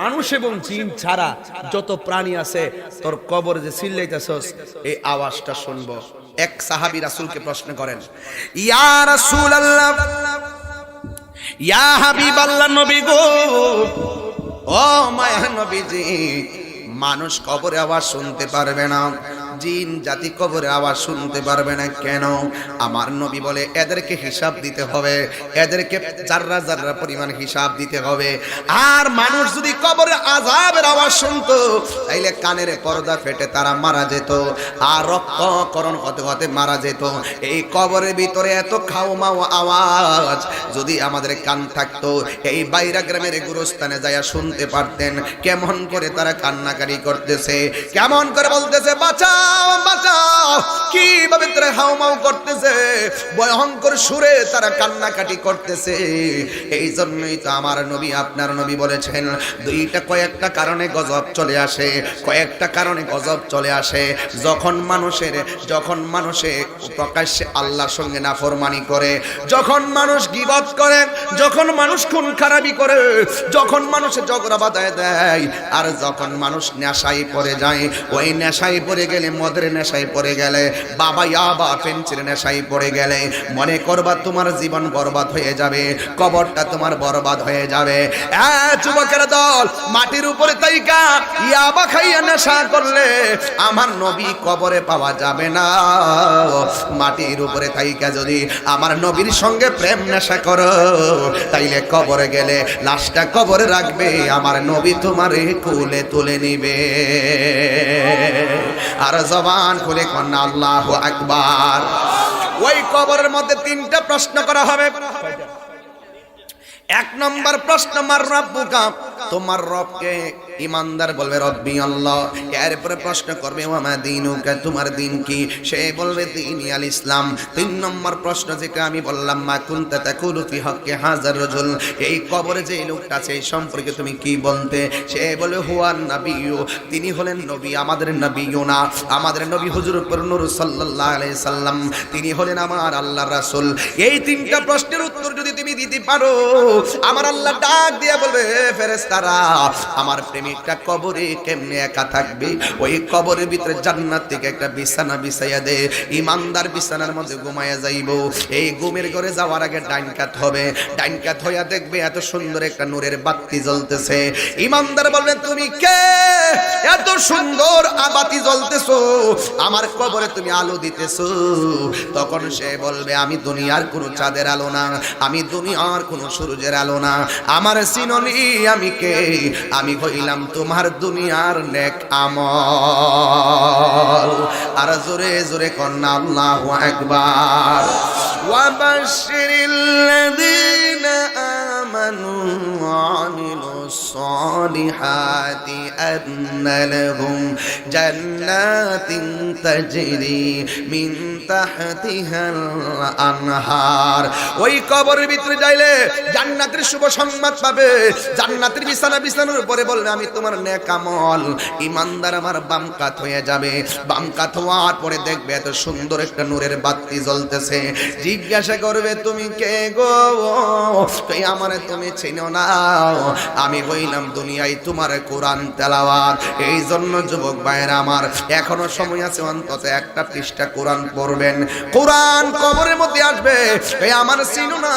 মানুষ এবং জিন ছাড়া যত প্রাণী আছে, তোর কবর যে সিল্লাইতেছস এই আওয়াজটা শুনব। এক সাহাবি রাসূলকে প্রশ্ন করেন, ইয়া রাসূলুল্লাহ, ইয়া হাবিবাল্লাহ নবী গো, ও মায়া নবীজি, মানুষ কবরে আওয়াজ শুনতে পারবে না। জিন জাতি কবরে আওয়াজ শুনতে পারবে না কেন? আমার নবী বলে, এদেরকে হিসাব দিতে হবে। এদেরকে জাররা জাররা পরিমাণ হিসাব দিতে হবে। আর মানুষ যদি কবরে আজাবের আওয়াজ শুনতো, তাইলে কানের পর্দা ফেটে তারা মারা যেত, আর রক্তকরণ হতে হতে মারা যেত। এই কবরের ভিতরে এত খাও মাও আওয়াজ, যদি আমাদের কান থাকতো, এই বাইরা গ্রামের গুরুস্থানে যাইয়া শুনতে পারতেন। কেমন করে তারা কান্নাকারি করতেছে, কেমন করে বলতেছে বাঁচাও বাঁচাও। তারা হাউমাউ করতেছে? ভয়ঙ্কর সুরে তারা কান্নাকাটি করতেছে। এই জন্যই তো আমার নবী, আপনার নবী বলেছেন, দুইটা কয়েকটা কারণে গজব চলে আসে, কয়েকটা কারণে গজব চলে আসে। যখন মানুষের, যখন মানুষে প্রকাশ্যে আল্লাহর সঙ্গে নাফরমানি করে, যখন মানুষ গিবত করে, যখন মানুষ খুন খারাপি করে, যখন মানুষ ঝগড়া দেয়, আর যখন মানুষ নেশায় পড়ে যায়, ওই নেশায় পড়ে গেলে মদের নেশায় পড়ে গেলে, বাবা ইয়াবা ফেন্সির নেশায় পড়ে গেলে, মনে করবা তোমার জীবন বরবাদ হয়ে যাবে, কবরটা তোমার বরবাদ হয়ে যাবে। যুবকের দল, মাটির উপরে তাইকা ইয়াবা খাইয়া নেশা করলে আমার নবী কবরে পাওয়া যাবে না। মাটির উপরে তাইকা যদি আমার নবীর সঙ্গে প্রেম নেশা করো, তাইলে কবরে গেলে লাশটা কবরে রাখবে, আমার নবী তোমার কুলে তুলে নিবে। আর জবান খুলে কন্যা, আল্লাহ আকবার। ওই কবরের মধ্যে তিনটা প্রশ্ন করা হবে। এক নম্বর প্রশ্ন, মার রব তোমার রবকে ইমানদার বলবে, রব্বি আল্লাহ। এরপরে প্রশ্ন করবে ওয়ামা দিনুকা? তোমার দিন কি? সে বলবে দিনই আল ইসলাম। তিন নম্বর প্রশ্ন যেটা আমি বললাম, মা কুনতা তাকুলু ফি হক্কে হাজার রজুল? এই কবরে যে লোকটা আছে, এই সম্পর্কে তুমি কি বলতে? সে বলে হুয়ান নবিয়ু। তিনি হলেন নবী, আমাদের নবীও না। আমাদের নবী হুজুর নূর সাল্লাল্লাহু আলাইহি সাল্লাম। তিনি হলেন আমার আল্লাহর রাসূল। এই তিনটা প্রশ্নের উত্তর যদি তুমি দিতে পারো, আমার আল্লাহ ডাক দিয়ে বলবে ফেরেশতারা, আমার প্রেমিকটা কবরে কেমনে একা থাকবে? ওই কবরের ভিতরে জান্নাত থেকে একটা বিছানা বিছাইয়া দে। ইমানদার বিছানার মধ্যে ঘুমাইয়া যাইব। এই ঘুমের ঘরে যাওয়ার আগে ডাইন কাত হবে। ডাইন কাত হইয়া দেখবে এত সুন্দর একটা নূরের বাতি জ্বলতেছে। ইমানদার বলবে, তুমি কে? এত সুন্দর আবাতি জ্বলতেছো। আমার কবরে তুমি আলো দিতেছো। তখন সে বলবে, আমি দুনিয়ার কোনো চাঁদের আলো না। আমি দুনিয়ার কোনো সূর্যের আলো না। আমার সিননি আমি কে? আমি হইলাম তোমার দুনিয়ার নেক আমল আর জোরে জোরে কন্যা আল্লাহ একবার وبشر الذين آمنوا وعملوا الصالحات أن لهم جنات تجري من تحتها الأنهار ওই কবরের ভিতরে যাইলে জান্নাতের শুভ সংবাদ পাবে জান্নাতের বিছানা বিছানার উপরে বলবে আমি তোমার নেকামল ইমানদার আমার বাম কাত হয়ে যাবে বাম কাত হওয়ার পরে দেখবে এত সুন্দর একটা নূরের বাতি জ্বলতেছে জিজ্ঞাসা করবে তুমি কে গো তুই আমারে তুমি চিনো না আমি হইলাম দুনিয়ায় তোমার কোরআন তেলাওয়াত। এই জন্য যুবক ভাইয়েরা আমার, এখনও সময় আছে অন্তত একটা পৃষ্ঠা কোরআন পড়বেন। কোরআন কবরের মধ্যে আসবে। এই আমার চিনো না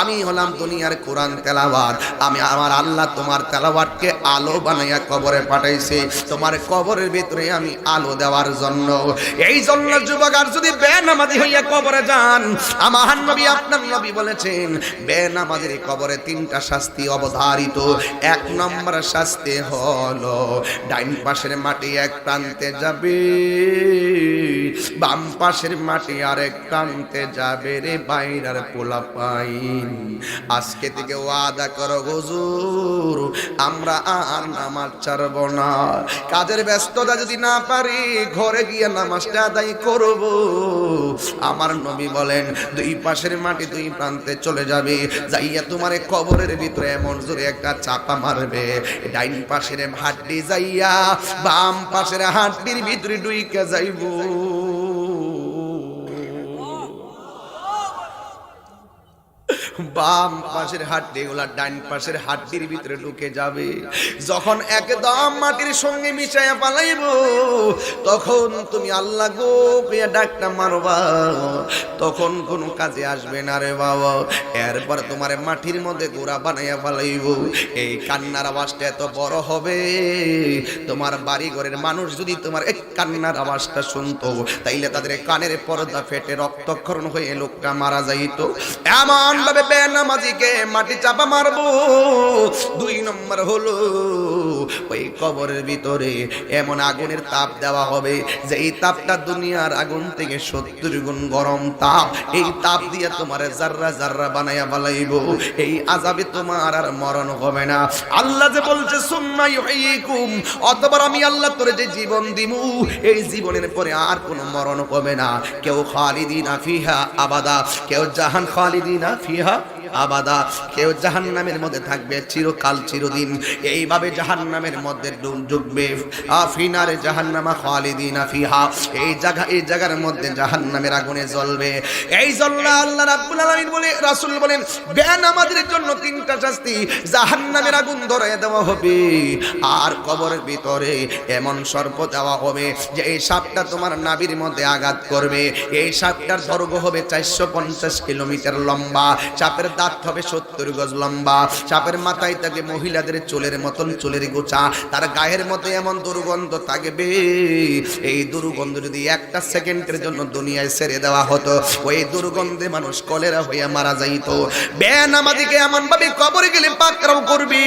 আমি হলাম দুনিয়ার কোরআন তেলাওয়াত। আমি আমার আল্লাহ তোমার তেলাওয়াতকে আলো বানাইয়া কবরে পাঠাইছে। তোমার কবরের ভিতরে আমি আলো দেওয়ার জন্য। এই জন্য যুবক, আর যদি বেনামাজি হইয়া কবরে যান, আমার নবী, আপনার নবী বলেছেন, বেনামাজির কবরে তিনটা শাস্তি অবধারিত। এক নম্বর শাস্তি হলো ডাইন পাশের মাটি এক প্রান্তে যাবে। বাম পাশের মাটি আরেক প্রান্তে যাবে রে বাইরার পোলা পাইন। আজকে থেকে ওয়াদা করো হুজুর, আমরা আর নামাজ ছাড়ব না। কাজের ব্যস্ততা যদি না পারি, ঘরে গিয়ে নামাজটা আদায় করব। আমার নবী বলেন, দুই পাশের মাটি দুই প্রান্তে চলে যাবে। যাইয়া তোমার কবরের ভিতরে এমন জোরে একটা চাপা মারবে। ডাইন পাশের হাড্ডি যাইয়া বাম পাশের হাড্ডির ভিতরে ডুইকা যাইব। বাম পাশের হাড্ডি গুলা ডান পাশের হাড্ডির ভিতরে ঢুকে যাবে। যখন একদম মাটির সঙ্গে মিশাইয়া পালাইব, তখন তুমি আল্লাহ গো কইয়া ডাকটা মারবা। তখন কোনো কাজে আসবে না রে বাবা। এরপর তোমার মাটির মধ্যে গোড়া বানাইয়া পালাইব এই কান্নার আওয়াজটা এত বড় হবে। তোমার বাড়ি ঘরের মানুষ যদি তোমার এক কান্নার আওয়াজটা শুনতো, তাইলে তাদের কানের পর্দা ফেটে রক্তক্ষরণ হয়ে লোকটা মারা যাইত। এমন ভাবে বেনামাজিকে মাটি চাপা মারবো। দুই নম্বর হলো, ওই কবরের ভিতরে এমন আগুনের তাপ দেওয়া হবে যে এই তাপটা দুনিয়ার আগুন থেকে সত্তর গুণ গরম তাপ। এই তাপ দিয়ে তোমার জাররা জাররা বানাইয়া বালাইব এই আজাবে তোমার আর মরণ হবে না। আল্লাহ যে বলছে, সুম্মা ইউহয়িকুম অতবার আমি আল্লাহ তোরে যে জীবন দিমু, এই জীবনের পরে আর কোনো মরণ হবে না। কেউ খালিদিনা ফিহা আবাদা, কেউ জাহান খালিদিনা ফিহা আবাদা। কেউ জাহান্নামের মধ্যে থাকবে চিরকাল, চিরদিন। এইভাবে জাহান্নামের মধ্যে ডুব আফিনারে জাহান্নামা খালিদিনা ফিহা। এই জায়গা এই জায়গার মধ্যে জাহান্নামের আগুনে জ্বলবে। এই জ্বললা আল্লাহ রাব্বুল আলামিন বলে, রাসূল বলেন বেন আমাদের জন্য তিনটা শাস্তি। জাহান্নামের আগুন ধরায় দেওয়া হবে, আর কবরের ভিতরে এমন সর্প দেওয়া হবে যে এই সাপটা তোমার নাভির মধ্যে আঘাত করবে। এই সাপটার দৈর্ঘ্য হবে চারশো পঞ্চাশ কিলোমিটার লম্বা। সাপের দাঁত হবে সত্তর গজ লম্বা। সাপের মাথায় থাকে মহিলাদের চুলের মতন চুলের গোছা তার গায়ের মধ্যে এমন দুর্গন্ধ থাকবে। এই দুর্গন্ধ যদি একটা সেকেন্ডের জন্য দুনিয়ায় ছেড়ে দেওয়া হতো, ওই দুর্গন্ধে মানুষ কলেরা হইয়া মারা যাইত। বেন আমাদেরকে এমন ভাবে কবরে গেলে পাকরাও করবি।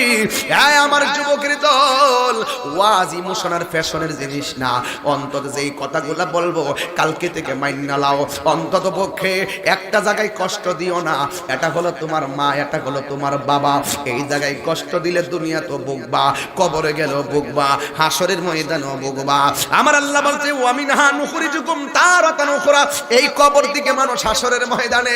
হ্যাঁ আমার যুবকের দল, ওয়াজ ইমোশনাল ফ্যাশনের জিনিস না। অন্তত যেই কথাগুলা বলব, কালকে থেকে মাইনা লাও অন্তত পক্ষে একটা জায়গায় কষ্ট দিও না। এটা হলো তোমার মা এটা হলো তোমার বাবা। এই জায়গায় কষ্ট দিলে দুনিয়া তো বুকবা, কবরে গেল বুকবা হাসরের ময়দানও বুকবা। আমার আল্লাহ বলছে ওয়ামিন হা নুখুরি জুকুম তার নুখরা এই কবর দিকে মানুষ হাসরের ময়দানে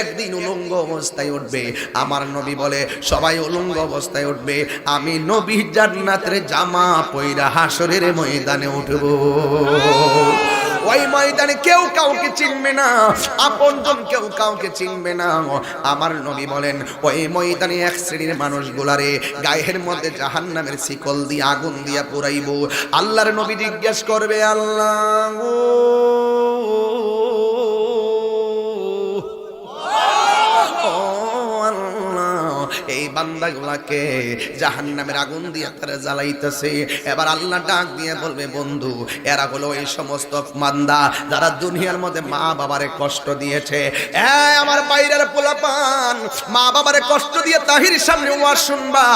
একদিন উলঙ্গ অবস্থায় উঠবে। আমার নবী বলে, সবাই উলঙ্গ অবস্থায় উঠবে। আমি নবী জান্নাতের জামা পইরা হাসরের ময়দানে উঠবো। ওই ময়দানে কেউ কাউকে চিনবে না আপনজন কেউ কাউকে চিনবে না। আমার নবী বলেন ওই ময়দানে এক শ্রেণির মানুষগুলারে গায়ের মধ্যে জাহান্নামের শিকল দিয়ে আগুন দিয়া পুরাইব। আল্লাহর নবী জিজ্ঞেস করবে আল্লাহ আল্লাহ, এই বান্দাগুলাকে জাহান নামের আগুন দিয়ে তারা জ্বালাইতেছে। এবার আল্লাহ ডাক দিয়ে বলবে, বন্ধু, এরা হলো এই সমস্ত বান্দা যারা দুনিয়ার মধ্যে মা বাবারে কষ্ট দিয়েছে। আমার বাইরের পোলাপান, মা বাবারে কষ্ট দিয়ে তাহির সামনে ওয়াজ শুনবা।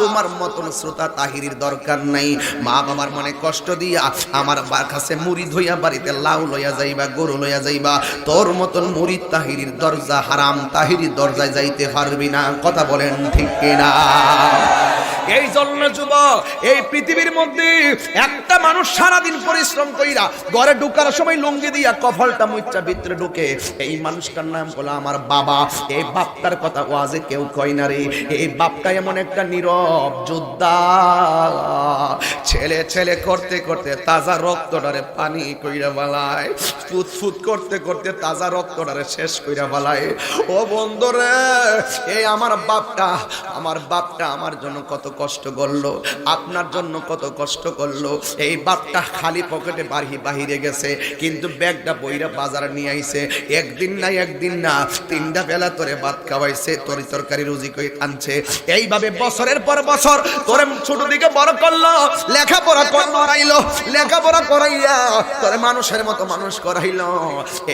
তোমার মতন শ্রোতা তাহিরির দরকার নাই। মা বাবার মনে কষ্ট দিয়া আমার কাছে মুড়ি ধইয়া বাড়িতে লাউ লইয়া যাইবা, গরু লইয়া যাইবা। তোর মতন মুড়ি তাহিরির দরজা হারাম, তাহিরির দরজায় যাইতে পারবি না। কথা বলেন ঠিক কিনা? এই জন্য যুব এই পৃথিবীর মধ্যে একটা মানুষ সারাদিন পরিশ্রম কইরা ঘরে ঢুকার সময় লুঙ্গি দিয়া কফলটা মুচ্চা ভিতরে ঢুকে, এই মানুষটার নাম হলো আমার বাবা। এই বাপটার কথা ওয়াজে কেউ কয় না রে। এই বাপটা এমন একটা নীরব যোদ্ধা। ছেলে ছেলে করতে করতে তাজা রক্তটারে পানি কইরা বালায় ফুত ফুত করতে করতে তাজা রক্তটারে শেষ কইরা বালায় ও বন্ধুরে, এই আমার বাপটা আমার বাপটা আমার জন্য কত কষ্ট করল, আপনার জন্য কত কষ্ট করল। এই বাপটা খালি পকেটে বাড়ি বাহিরে গেছে, কিন্তু ব্যাগটা বইরা বাজারে নিয়ে আইছে। একদিন না একদিন না তিনটা বেলা তোরে ভাত খাওয়াইছে, তরি তরকারি রুজি করে আনছে। এইভাবে বছরের পর বছর তোরে ছোট দিকে বড় করল, লেখাপড়া করাইলো, লেখাপড়া করাইয়া তোরে মানুষের মতো মানুষ করাইলো।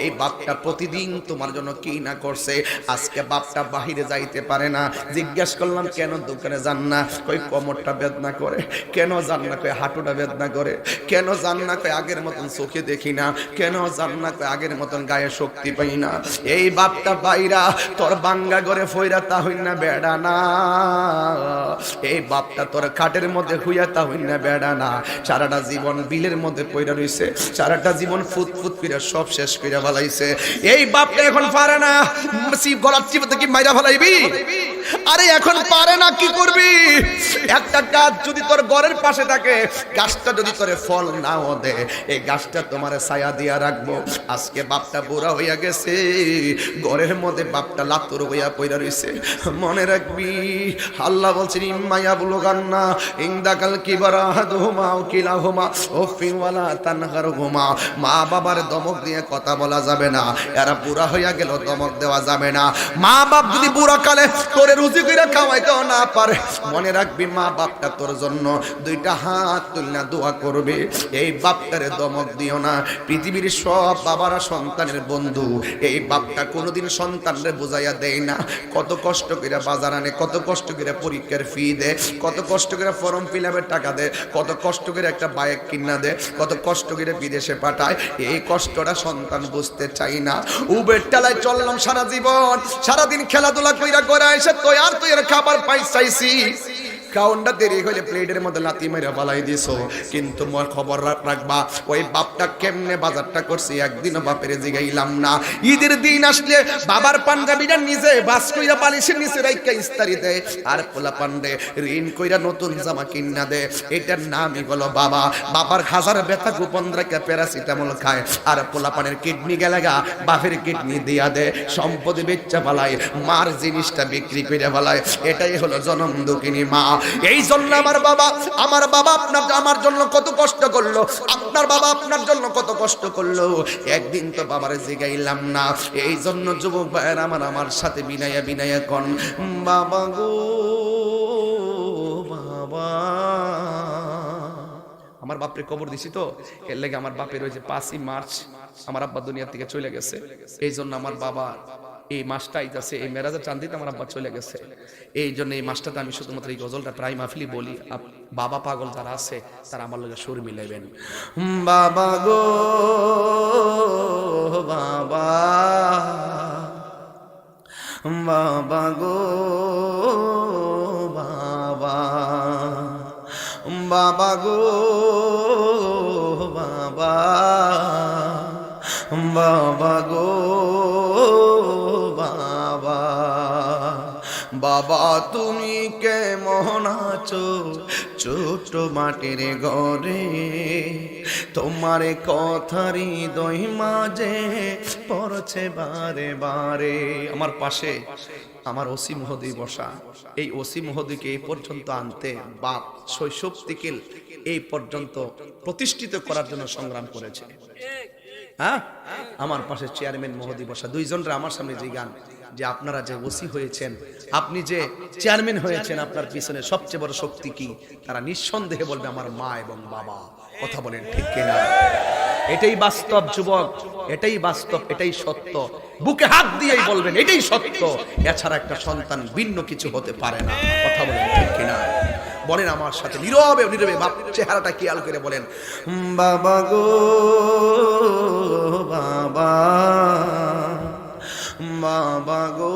এই বাপটা প্রতিদিন তোমার জন্য কি না করছে, আজকে বাপটা বাহিরে যাইতে পারে না। জিজ্ঞেস করলাম, কেন দোকানে যান না? কই কোমরটা বেদনা করে? কেন যান না কই হাঁটুটা বেদনা করে? কেন যান না কই আগের মতন চোখে দেখি না? কেন যান না কই আগের মতন গায়ে শক্তি পাই না? এই বাপটা বাইরা, তোর বাঙ্গা করে ফইরা তা হই না, বেড়া না। এই বাপটা তোর খাটের মধ্যে হুইয়া তা হই না, বেড়া না। সারাটা জীবন বিলের মধ্যে পইরা রইছে, সারাটা জীবন ফুত ফুত করে সব শেষ করে ফেলাইছে। এই বাপটা এখন পারে না গলার চিপে কি মাইরা ফেলাইবি? আরে এখন পারে না, কি করবি? একটা গাছ যদি তোর ঘরের পাশে থাকে, গাছটা যদি তোরে ফল নাও দে, এই গাছটা তোমার ছায়া দিয়া রাখব। আজকে বাপটা বুড়া হইয়া গেছে, ঘরের মধ্যে বাপটা লাতুর হইয়া পইরা রইছে। মনে রাখবি, আল্লাহ বলছেন ইম্মাইয়া বুলো গান্না ইংদাকাল কিবারা হাদুহুমা ও কিলাহুমা ও ফিওয়ালা তানহার হুমা মা বাবার দমক দিয়ে কথা বলা যাবে না। এরা বুড়া হইয়া গেল, দমক দেওয়া যাবে না। মা বাপ যদি বুড়া কালে তোরে রুজি করে খাওয়াইতেও না পারে। মনে রাখবি, মা বাপটা তোর জন্য দুইটা হাত তুলনা দোয়া করবে। এই বাপটারে দমক দিও না। পৃথিবীর সব বাবারা সন্তানের বন্ধু। এই বাপটা কোনোদিন সন্তানরে বুঝাইয়া দেয় না। কত কষ্ট করে বাজার আনে, কত কষ্ট করে পরীক্ষার ফি দে, কত কষ্ট করে ফর্ম ফিল টাকা দে, কত কষ্ট করে একটা বাইক কিনা দে, কত কষ্ট করে বিদেশে পাঠায়। এই কষ্টটা সন্তান বুঝতে চাই না। উবের টেলায় চললাম সারা জীবন। সারাদিন খেলাধুলা কইরা করে এসে তুই আর তুই খাবার পাই চাইছি কাউন্ডা দেরি হইলে প্লেটের মধ্যে লাতি মেরে বালাই দিছো। কিন্তু মোর খবর রাখ- রাখবা, ওই বাপটা কেমনে বাজারটা করছে একদিনও বাপের জিগাইলাম না। ঈদের দিন আসলে বাবার পাঞ্জাবিটা নিজে বাস কইরা বালিশের নিচে রাইকা ইস্তারি দেয় আর পোলা পান্ডে ঋণ কইরা নতুন জামা কিনা দে। এটার নামই হলো বাবা। বাবার হাজার ব্যথা গোপন রেখে প্যারাসিটামল খায়। আর পোলা পানের কিডনি গেলাগা বাপের কিডনি দিয়া দে। সম্পদ বেচ্চা পালায় মার জিনিসটা বিক্রি করে পালায় এটাই হলো জনম দুঃখিনী মা। এই জন্য আমার বাবা আমার বাবা আপনার আমার জন্য কত কষ্ট করল, আপনার বাবা আপনার জন্য কত কষ্ট করল। একদিন তো বাবার জিগাইলাম না এই জন্য যুবক ভাইয়ের আমার আমার সাথে বিনায়া বিনায়া কন, বাবা গো, বাবা। আমার বাপরে কবর দিছি তো, এর লেগে আমার বাপের ওই যে পাঁচই মার্চ আমার আব্বা দুনিয়া থেকে চলে গেছে। এই জন্য আমার বাবা এই মাসটা আইতাছে এই মেরাজের চান্দিতে আমার আব্বা চলে গেছে। এই জন্য এই মাসটাতে আমি শুধুমাত্র এই গজলটা প্রায় মাহফিলি বলি। বাবা পাগল যারা আছে, তারা আমার লগে সুর মিলাইবেন। বাবা গো, বাবা। বাবা গো, বাবা। বাবা গো, বাবা। বাবা গো বাবা তুমি কেমন আছো? ছোট মাটির ঘরে তোমার কথারি দই মাঝে পড়ছে বারে বারে। আমার পাশে, আমার ওসি মহোদয় বসা। এই ওসি মহোদয়কে এই পর্যন্ত আনতে বাপ শৈশব থেকে এই পর্যন্ত প্রতিষ্ঠিত করার জন্য সংগ্রাম করেছে। হ্যাঁ? আমার পাশে চেয়ারম্যান মহোদী বসা। দুইজনরা আমার সামনে যে গান, যে আপনারা যে ওসি হয়েছেন, আপনি যে চেয়ারম্যান হয়েছেন, আপনার পিছনে সবচেয়ে বড় শক্তি কি? তারা নিঃসন্দেহে বলবে আমার মা এবং বাবা। কথা বলেন ঠিক কিনা? এটাই বাস্তব, যুবক। এটাই বাস্তব, এটাই সত্য। বুকে হাত দিয়েই বলবেন, এটাই সত্য। এছাড়া একটা সন্তান ভিন্ন কিছু হতে পারে না। কথা বলেন ঠিক কিনা? বলেন আমার সাথে, নীরবে নীরবে বাপ চেহারাটা খেয়াল করে বলেন? বাবা গো বাবা বাবা গো।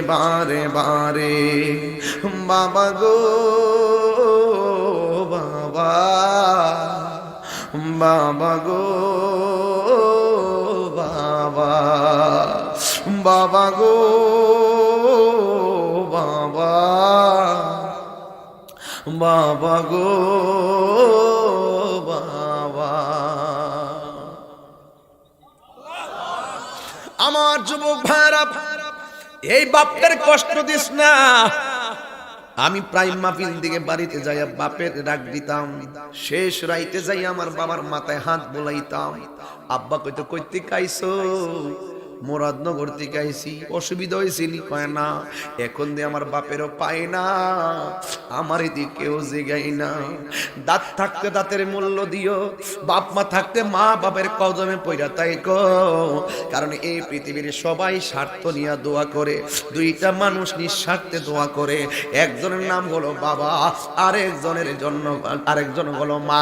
বারে বারে, বাবা গো, বাবা বাবা গো, বাবা বাবা গো, বাবা বাবা গো, বাবা। আমার যুবক ভাইরা এই বাপের কষ্ট দিস না। আমি প্রায় মাহফিল দিকে বাড়িতে যাইয়া বাপের ডাক দিতাম। শেষ রাইতে যাই আমার বাবার মাথায় হাত বোলাইতাম। আব্বা কইতো, কইতে কাইছো? মুরাদনগর থেকে আইসি অসুবিধা হয়েছিল কয় না, এখন দিয়ে আমার বাপেরও পায় না, আমার এদিকে কেউ জেগাই না। দাঁত থাকতে দাঁতের মূল্য দিও, বাপ মা থাকতে মা বাপের কদমে পইরা তাই কারণ এই পৃথিবীর সবাই স্বার্থ নিয়ে দোয়া করে, দুইটা মানুষ নিঃস্বার্থে দোয়া করে, একজনের নাম হলো বাবা, আরেকজনের জন্য আরেকজন হলো মা।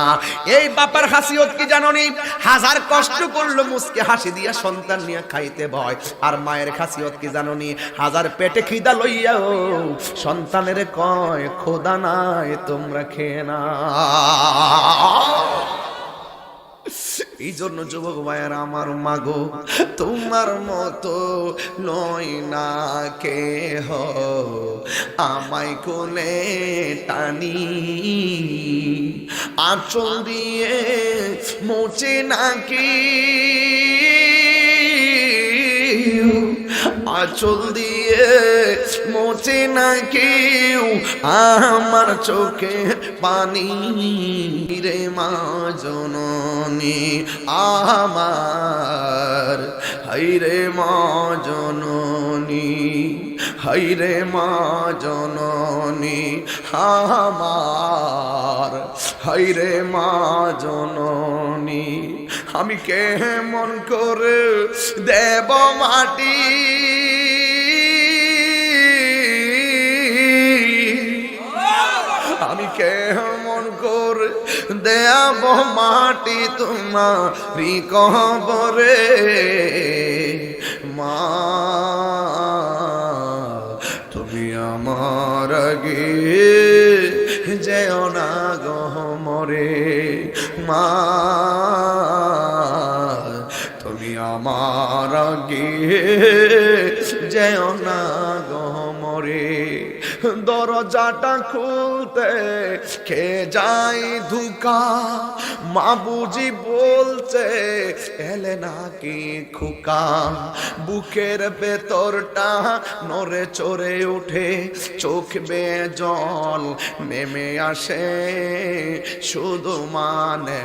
এই বাপার হাসিয়ত কি জাননি? হাজার কষ্ট করল, মুসকে হাসি দিয়া সন্তান নিয়ে খাইতে ভয়। আর মায়ের খাসিয়ত কি জাননি? হাজার পেটে খিদা লইয়াও সন্তানের কয়, খোদা নাই, তোমরা খেয়ে না এই জন্য যুবক ভাইয়ের, আমার মাগো তোমার মতো নয় না কে আমায় কোলে টানি, আঁচল দিয়ে মোচে নাকি। আঁচল দিয়ে মোচে না কেউ আমার চোখে পানি রে মা জননী আমার। হাইরে মা জননী হাইরে মা জননী আমার। হাইরে মা জননী, আমি কেমন করে দেব মাটি? আমি কেমন করে দেব মাটি তোমারি কবরে। মা, তুমি আমার আগে যেও না গহমরে মা, তুমি আমার আগে যেও না দরজাটা খুলতে খে যাই ধুকা? মা বুঝি বলছে, এলে নাকি খুকা? বুকের ভেতরটা নরে চড়ে উঠে চোখ বে জল নেমে আসে শুধু মানে